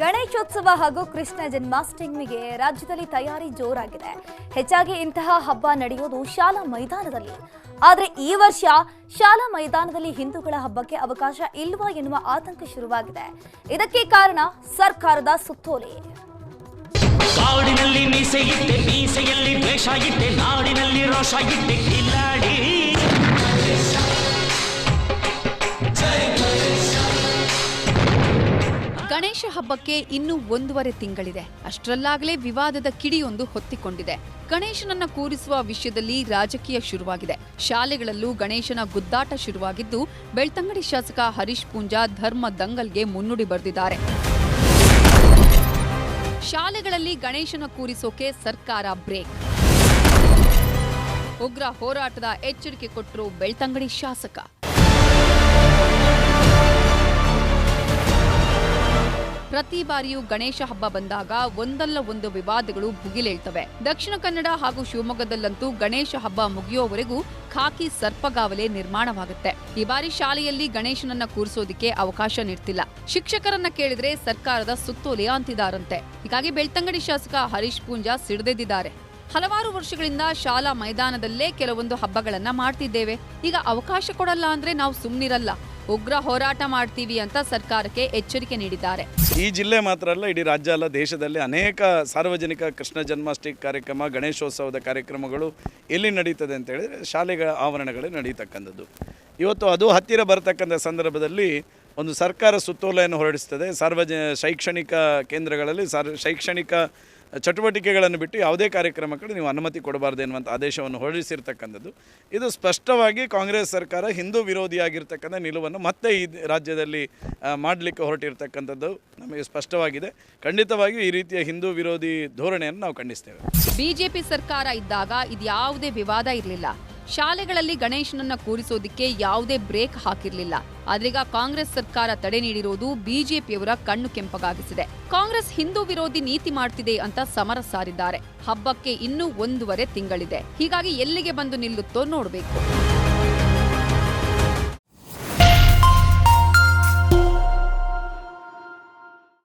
ಗಣೇಶೋತ್ಸವ ಹಾಗೂ ಕೃಷ್ಣ ಜನ್ಮಾಷ್ಟಮಿಗೆ ರಾಜ್ಯದಲ್ಲಿ ತಯಾರಿ ಜೋರಾಗಿದೆ. ಹೆಚ್ಚಾಗಿ ಇಂತಹ ಹಬ್ಬ ನಡೆಯೋದು ಶಾಲಾ ಮೈದಾನದಲ್ಲಿ. ಆದರೆ ಈ ವರ್ಷ ಶಾಲಾ ಮೈದಾನದಲ್ಲಿ ಹಿಂದೂಗಳ ಹಬ್ಬಕ್ಕೆ ಅವಕಾಶ ಇಲ್ವಾ ಎನ್ನುವ ಆತಂಕ ಶುರುವಾಗಿದೆ. ಇದಕ್ಕೆ ಕಾರಣ ಸರ್ಕಾರದ ಸುತ್ತೋಲೆ. ಕಾಡಿನಲ್ಲಿ ನಾಡಿನಲ್ಲಿ ರೋಷ ಇಟ್ಟೆ ಕಿಲ್ಲಾಡಿ ಗಣೇಶ ಹಬ್ಬಕ್ಕೆ ಇನ್ನೂ ಒಂದೂವರೆ ತಿಂಗಳಿದೆ. ಅಷ್ಟರಲ್ಲಾಗಲೇ ವಿವಾದದ ಕಿಡಿಯೊಂದು ಹೊತ್ತಿಕೊಂಡಿದೆ. ಗಣೇಶನನ್ನ ಕೂರಿಸುವ ವಿಷಯದಲ್ಲಿ ರಾಜಕೀಯ ಶುರುವಾಗಿದೆ. ಶಾಲೆಗಳಲ್ಲೂ ಗಣೇಶನ ಗುದ್ದಾಟ ಶುರುವಾಗಿದ್ದು, ಬೆಳ್ತಂಗಡಿ ಶಾಸಕ ಹರೀಶ್ ಪೂಂಜಾ ಧರ್ಮ ದಂಗಲ್ಗೆ ಮುನ್ನುಡಿ ಬರೆದಿದ್ದಾರೆ. ಶಾಲೆಗಳಲ್ಲಿ ಗಣೇಶನ ಕೂರಿಸೋಕೆ ಸರ್ಕಾರ ಬ್ರೇಕ್. ಉಗ್ರ ಹೋರಾಟದ ಎಚ್ಚರಿಕೆ ಕೊಟ್ಟರು ಬೆಳ್ತಂಗಡಿ ಶಾಸಕ. ಪ್ರತಿ ಬಾರಿಯೂ ಗಣೇಶ ಹಬ್ಬ ಬಂದಾಗ ಒಂದಲ್ಲ ಒಂದು ವಿವಾದಗಳು ಭುಗಿಲೇಳ್ತವೆ. ದಕ್ಷಿಣ ಕನ್ನಡ ಹಾಗೂ ಶಿವಮೊಗ್ಗದಲ್ಲಂತೂ ಗಣೇಶ ಹಬ್ಬ ಮುಗಿಯೋವರೆಗೂ ಖಾಕಿ ಸರ್ಪಗಾವಲೆ ನಿರ್ಮಾಣವಾಗುತ್ತೆ. ಈ ಬಾರಿ ಶಾಲೆಯಲ್ಲಿ ಗಣೇಶನನ್ನ ಕೂರಿಸೋದಿಕ್ಕೆ ಅವಕಾಶ ನೀಡ್ತಿಲ್ಲ. ಶಿಕ್ಷಕರನ್ನ ಕೇಳಿದ್ರೆ ಸರ್ಕಾರದ ಸುತ್ತೋಲೆ ಅಂತಿದಾರಂತೆ. ಹೀಗಾಗಿ ಬೆಳ್ತಂಗಡಿ ಶಾಸಕ ಹರೀಶ್ ಪೂಂಜಾ ಸಿಡಿದೆದ್ದಿದ್ದಾರೆ. ಹಲವಾರು ವರ್ಷಗಳಿಂದ ಶಾಲಾ ಮೈದಾನದಲ್ಲೇ ಕೆಲವೊಂದು ಹಬ್ಬಗಳನ್ನ ಮಾಡ್ತಿದ್ದೇವೆ. ಈಗ ಅವಕಾಶ ಕೊಡಲ್ಲ ಅಂದ್ರೆ ನಾವು ಸುಮ್ನಿರಲ್ಲ. ಉಗ್ರ ಹೋರಾಟ ಮಾಡ್ತೀವಿ ಅಂತ ಸರ್ಕಾರಕ್ಕೆ ಎಚ್ಚರಿಕೆ ನೀಡಿದ್ದಾರೆ. ಈ ಜಿಲ್ಲೆ ಮಾತ್ರ ಅಲ್ಲ, ಇಡೀ ರಾಜ್ಯ ಅಲ್ಲ, ದೇಶದಲ್ಲಿ ಅನೇಕ ಸಾರ್ವಜನಿಕ ಕೃಷ್ಣ ಜನ್ಮಾಷ್ಟಮಿ ಕಾರ್ಯಕ್ರಮ, ಗಣೇಶೋತ್ಸವದ ಕಾರ್ಯಕ್ರಮಗಳು ಎಲ್ಲಿ ನಡೀತದೆ ಅಂತ ಹೇಳಿದ್ರೆ ಶಾಲೆಗಳ ಆವರಣಗಳು ನಡೀತಕ್ಕಂಥದ್ದು. ಇವತ್ತು ಅದು ಹತ್ತಿರ ಬರತಕ್ಕಂಥ ಸಂದರ್ಭದಲ್ಲಿ ಒಂದು ಸರ್ಕಾರ ಸುತ್ತೋಲೆಯನ್ನು ಹೊರಡಿಸ್ತದೆ. ಸಾರ್ವಜನಿಕ ಶೈಕ್ಷಣಿಕ ಕೇಂದ್ರಗಳಲ್ಲಿ ಸಾರ್ ಶೈಕ್ಷಣಿಕ ಚಟುವಟಿಕೆಗಳನ್ನು ಬಿಟ್ಟು ಯಾವುದೇ ಕಾರ್ಯಕ್ರಮಗಳು ನೀವು ಅನುಮತಿ ಕೊಡಬಾರ್ದು ಎನ್ನುವಂಥ ಆದೇಶವನ್ನು ಹೊರಡಿಸಿರ್ತಕ್ಕಂಥದ್ದು. ಇದು ಸ್ಪಷ್ಟವಾಗಿ ಕಾಂಗ್ರೆಸ್ ಸರ್ಕಾರ ಹಿಂದೂ ವಿರೋಧಿಯಾಗಿರ್ತಕ್ಕಂಥ ನಿಲುವನ್ನು ಮತ್ತೆ ಈ ರಾಜ್ಯದಲ್ಲಿ ಮಾಡಲಿಕ್ಕೆ ಹೊರಟಿರ್ತಕ್ಕಂಥದ್ದು ನಮಗೆ ಸ್ಪಷ್ಟವಾಗಿದೆ. ಖಂಡಿತವಾಗಿಯೂ ಈ ರೀತಿಯ ಹಿಂದೂ ವಿರೋಧಿ ಧೋರಣೆಯನ್ನು ನಾವು ಖಂಡಿಸ್ತೇವೆ. ಬಿಜೆಪಿ ಸರ್ಕಾರ ಇದ್ದಾಗ ಇದು ಯಾವುದೇ ವಿವಾದ ಇರಲಿಲ್ಲ. ಶಾಲೆಗಳಲ್ಲಿ ಗಣೇಶನನ್ನ ಕೂರಿಸೋದಿಕ್ಕೆ ಯಾವುದೇ ಬ್ರೇಕ್ ಹಾಕಿರಲಿಲ್ಲ. ಆದ್ರೀಗ ಕಾಂಗ್ರೆಸ್ ಸರ್ಕಾರ ತಡೆ ನೀಡಿರೋದು ಬಿಜೆಪಿಯವರ ಕಣ್ಣು ಕೆಂಪಗಾಗಿಸಿದೆ. ಕಾಂಗ್ರೆಸ್ ಹಿಂದೂ ವಿರೋಧಿ ನೀತಿ ಮಾಡ್ತಿದೆ ಅಂತ ಸಮರ ಸಾರಿದ್ದಾರೆ. ಹಬ್ಬಕ್ಕೆ ಇನ್ನೂ ಒಂದೂವರೆ ತಿಂಗಳಿದೆ. ಹೀಗಾಗಿ ಎಲ್ಲಿಗೆ ಬಂದು ನಿಲ್ಲುತ್ತೋ ನೋಡಬೇಕು.